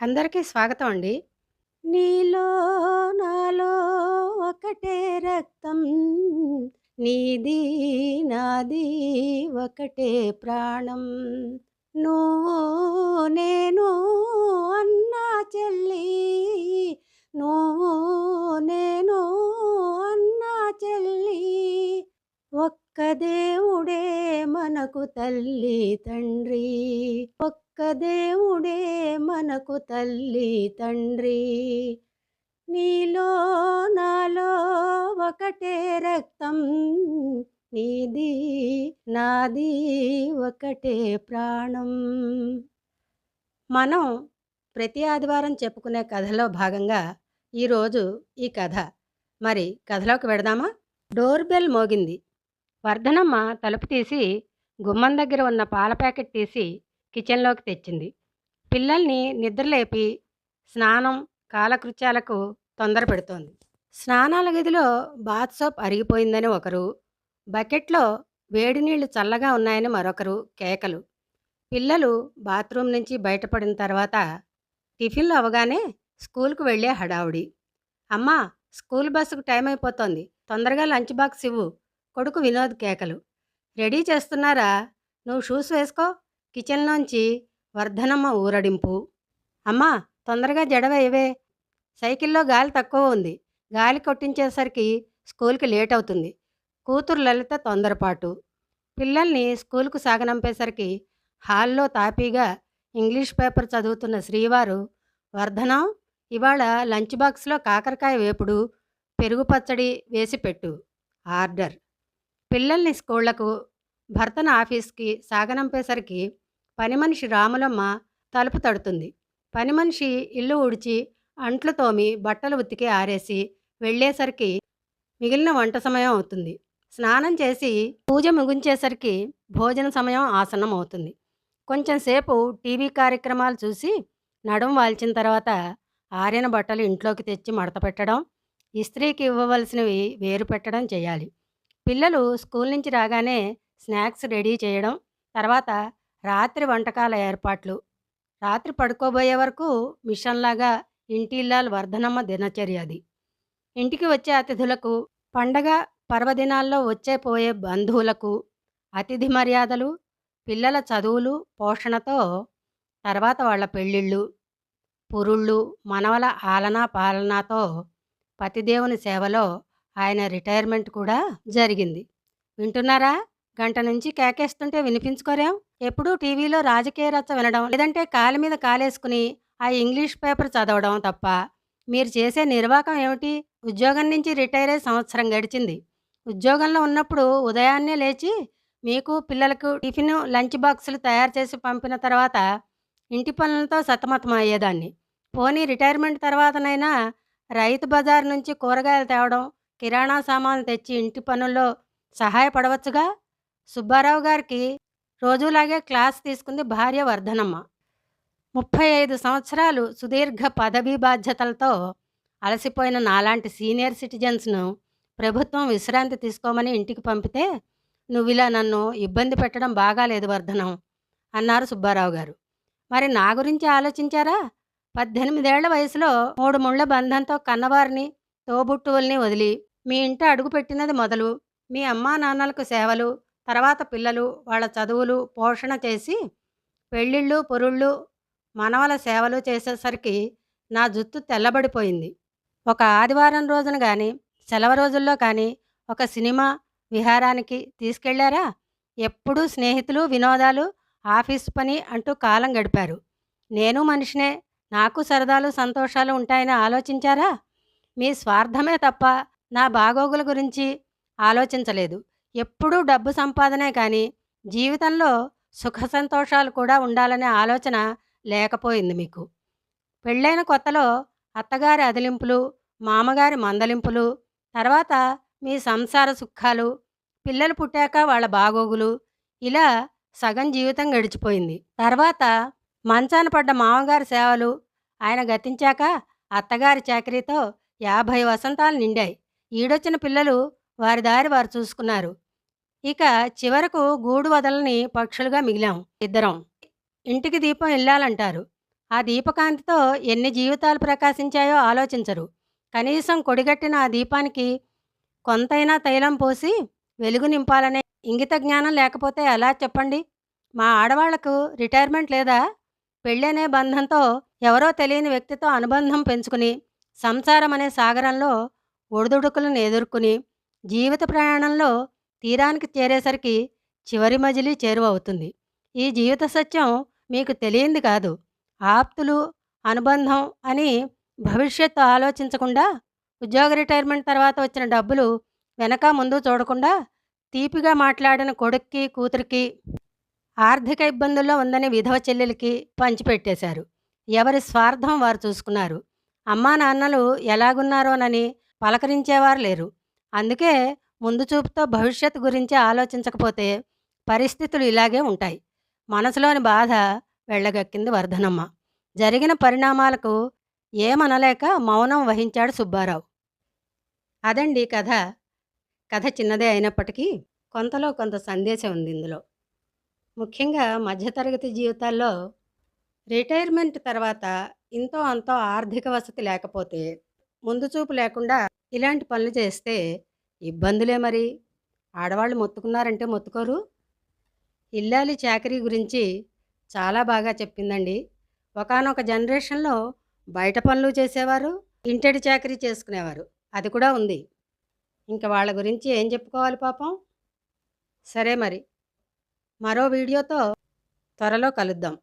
అందరికీ స్వాగతం అండి. నీలో నాలో ఒకటే రక్తం నీది నాది ఒకటే ప్రాణం నువ్వు మనకు తల్లి తండ్రి. ఒక్క దేవుడే మనకు తల్లి తండ్రి. నీలో నాలో ఒకటే రక్తం నీది నాది ఒకటే ప్రాణం. మనం ప్రతి ఆదివారం చెప్పుకునే కథలో భాగంగా ఈరోజు ఈ కథ. మరి కథలోకి వెడదామా? డోర్ బెల్ మోగింది. వర్ధనమ్మ తలుపు తీసి గుమ్మం దగ్గర ఉన్న పాల ప్యాకెట్ తీసి కిచెన్లోకి తెచ్చింది. పిల్లల్ని నిద్రలేపి స్నానం కాలకృత్యాలకు తొందర పెడుతోంది స్నానాల గదిలో బాత్ సోప్ అరిగిపోయిందని ఒకరు బకెట్లో వేడి నీళ్ళు చల్లగా ఉన్నాయని మరొకరు కేకలు. పిల్లలు బాత్రూమ్ నుంచి బయటపడిన తర్వాత టిఫిన్లు అవగానే స్కూల్కు వెళ్ళే హడావుడి. అమ్మా స్కూల్ బస్సుకు టైం అయిపోతోంది. తొందరగా లంచ్ బాక్స్ ఇవ్వు. కొడుకు వినోద్ కేకలు. రెడీ చేస్తున్నారా? నువ్వు షూస్ వేసుకో. కిచెన్లోంచి వర్ధనమ్మ ఊరడింపు. అమ్మా తొందరగా జడవేయవే సైకిల్లో గాలి తక్కువ ఉంది. గాలి కొట్టించేసరికి స్కూల్కి లేట్ అవుతుంది. కూతురు లలిత తొందరపాటు. పిల్లల్ని స్కూల్కు సాగనంపేసరికి హాల్లో తాపీగా ఇంగ్లీష్ పేపర్ చదువుతున్న శ్రీవారు వర్ధనం ఇవాళ లంచ్ బాక్స్లో కాకరకాయ వేపుడు పెరుగు పచ్చడి వేసి పెట్టు. ఆర్డర్. పిల్లల్ని స్కూళ్ళకు భర్తను ఆఫీస్కి సాగనంపేసరికి పని మనిషి రాములమ్మ తలుపు తడుతుంది. పని మనిషి ఇల్లు ఉడిచి అంట్లు తోమి బట్టలు ఉతికి ఆరేసి వెళ్ళేసరికి మిగిలిన వంట సమయం అవుతుంది. స్నానం చేసి పూజ ముగించేసరికి భోజన సమయం ఆసనం అవుతుంది. కొంచెం సేపు టీవీ కార్యక్రమాలు చూసి నడుం వాల్చిన తర్వాత ఆరిన బట్టలు ఇంట్లోకి తెచ్చి మడత పెట్టడం ఇస్త్రీకి ఇవ్వవలసినవి వేరు పెట్టడం చేయాలి. పిల్లలు స్కూల్ నుంచి రాగానే స్నాక్స్ రెడీ చేయడం తర్వాత రాత్రి వంటకాల ఏర్పాట్లు. రాత్రి పడుకోబోయే వరకు మిషన్లాగా ఇంటిల్లాల్ వర్ధనమ్మ దినచర్య అది. ఇంటికి వచ్చే అతిథులకు పండగ పర్వదినాల్లో వచ్చే పోయే బంధువులకు అతిథి మర్యాదలు పిల్లల చదువులు పోషణతో తర్వాత వాళ్ళ పెళ్ళిళ్ళు పురుళ్ళు మనవల ఆలనా పాలనాతో పతిదేవుని సేవలో ఆయన రిటైర్మెంట్ కూడా జరిగింది. వింటున్నారా? గంట నుంచి కేకేస్తుంటే వినిపించుకోరేం. ఎప్పుడూ టీవీలో రాజకీయ రచ్చ వినడం లేదంటే కాలి మీద కాలేసుకుని ఆ ఇంగ్లీష్ పేపర్ చదవడం తప్ప మీరు చేసే నిర్వాకం ఏమిటి? ఉద్యోగం నుంచి రిటైర్ అయ్యే సంవత్సరం గడిచింది. ఉద్యోగంలో ఉన్నప్పుడు ఉదయాన్నే లేచి మీకు పిల్లలకు టిఫిన్ లంచ్ బాక్సులు తయారు చేసి పంపిన తర్వాత ఇంటి పనులతో సతమతం అయ్యేదాన్ని. పోనీ రిటైర్మెంట్ తర్వాతనైనా రైతు బజార్ నుంచి కూరగాయలు తేవడం కిరాణా సామాన్లు తెచ్చి ఇంటి పనుల్లో సహాయపడవచ్చుగా? సుబ్బారావు గారికి రోజులాగే క్లాస్ తీసుకుంది భార్య వర్ధనమ్మ. ముప్పై ఐదు సంవత్సరాలు సుదీర్ఘ పదవీ బాధ్యతలతో అలసిపోయిన నాలాంటి సీనియర్ సిటిజన్స్ను ప్రభుత్వం విశ్రాంతి తీసుకోమని ఇంటికి పంపితే నువ్వు ఇలా నన్ను ఇబ్బంది పెట్టడం బాగాలేదు వర్ధనం అన్నారు సుబ్బారావు గారు. మరి నా గురించి ఆలోచించారా? పద్దెనిమిదేళ్ళ వయసులో మూడు ముళ్ళ బంధంతో కన్నవారిని తోబుట్టువుల్ని వదిలి మీ ఇంట అడుగుపెట్టినది మొదలు మీ అమ్మా నాన్నలకు సేవలు తర్వాత పిల్లలు వాళ్ళ చదువులు పోషణ చేసి పెళ్ళిళ్ళు పొరుళ్ళు మనవల సేవలు చేసేసరికి నా జుత్తు తెల్లబడిపోయింది. ఒక ఆదివారం రోజున కానీ సెలవు రోజుల్లో కానీ ఒక సినిమా విహారానికి తీసుకెళ్ళారా? ఎప్పుడూ స్నేహితులు వినోదాలు ఆఫీస్ పని అంటూ కాలం గడిపారు. నేను మనిషినే నాకు సరదాలు సంతోషాలు ఉంటాయని ఆలోచించారా? మీ స్వార్థమే తప్ప నా బాగోగుల గురించి ఆలోచించలేదు. ఎప్పుడూ డబ్బు సంపాదనే కానీ జీవితంలో సుఖ సంతోషాలు కూడా ఉండాలనే ఆలోచన లేకపోయింది మీకు. పెళ్ళైన కొత్తలో అత్తగారి అదిలింపులు మామగారి మందలింపులు తర్వాత మీ సంసార సుఖాలు పిల్లలు పుట్టాక వాళ్ళ బాగోగులు ఇలా సగం జీవితం గడిచిపోయింది. తర్వాత మంచాన పడ్డ మామగారి సేవలు ఆయన గతించాక అత్తగారి చాకరీతో యాభై వసంతాలు నిండాయి. ఈడొచ్చిన పిల్లలు వారి దారి వారు చూసుకున్నారు. ఇక చివరకు గూడు వదలని పక్షులుగా మిగిలాం ఇద్దరం. ఇంటికి దీపం ఇల్లాలంటారు. ఆ దీపకాంతితో ఎన్ని జీవితాలు ప్రకాశించాయో ఆలోచించరు. కనీసం కొడిగట్టిన ఆ దీపానికి కొంతైనా తైలం పోసి వెలుగు నింపాలనే ఇంగిత జ్ఞానం లేకపోతే ఎలా చెప్పండి? మా ఆడవాళ్ళకు రిటైర్మెంట్ లేదా? పెళ్ళనే బంధంతో ఎవరో తెలియని వ్యక్తితో అనుబంధం పెంచుకుని సంసారం అనే సాగరంలో ఒడిదుడుకులను ఎదుర్కొని జీవిత ప్రయాణంలో తీరానికి చేరేసరికి చివరి మజిలీ చేరువవుతుంది. ఈ జీవిత సత్యం మీకు తెలియంది కాదు. ఆప్తులు అనుబంధం అని భవిష్యత్తు ఆలోచించకుండా ఉద్యోగ రిటైర్మెంట్ తర్వాత వచ్చిన డబ్బులు వెనక ముందు చూడకుండా తీపిగా మాట్లాడిన కొడుక్కి కూతురికి ఆర్థిక ఇబ్బందుల్లో ఉందని విధవ చెల్లెలకి పంచిపెట్టేశారు. ఎవరి స్వార్థం వారు చూసుకున్నారు. అమ్మా నాన్నలు ఎలాగున్నారోనని పలకరించేవారు లేరు. అందుకే ముందు చూపుతో భవిష్యత్తు గురించి ఆలోచించకపోతే పరిస్థితులు ఇలాగే ఉంటాయి. మనసులోని బాధ వెళ్ళగక్కింది వర్ధనమ్మ. జరిగిన పరిణామాలకు ఏమనలేక మౌనం వహించాడు సుబ్బారావు. అదండి కథ. కథ చిన్నదే అయినప్పటికీ కొంతలో కొంత సందేశం ఉంది ఇందులో. ముఖ్యంగా మధ్యతరగతి జీవితాల్లో రిటైర్మెంట్ తర్వాత ఇంతో అంతో ఆర్థిక వసతి లేకపోతే ముందు చూపు లేకుండా ఇలాంటి పనులు చేస్తే ఇబ్బందులే మరి. ఆడవాళ్ళు మొత్తుకున్నారంటే మొత్తుకోరు. ఇల్లాలి చాకరీ గురించి చాలా బాగా చెప్పిందండి. ఒకానొక జనరేషన్లో బయట పనులు చేసేవారు ఇంటడి చాకరీ చేసుకునేవారు. అది కూడా ఉంది. ఇంక వాళ్ళ గురించి ఏం చెప్పుకోవాలి పాపం? సరే మరి. మరో వీడియోతో త్వరలో కలుద్దాం.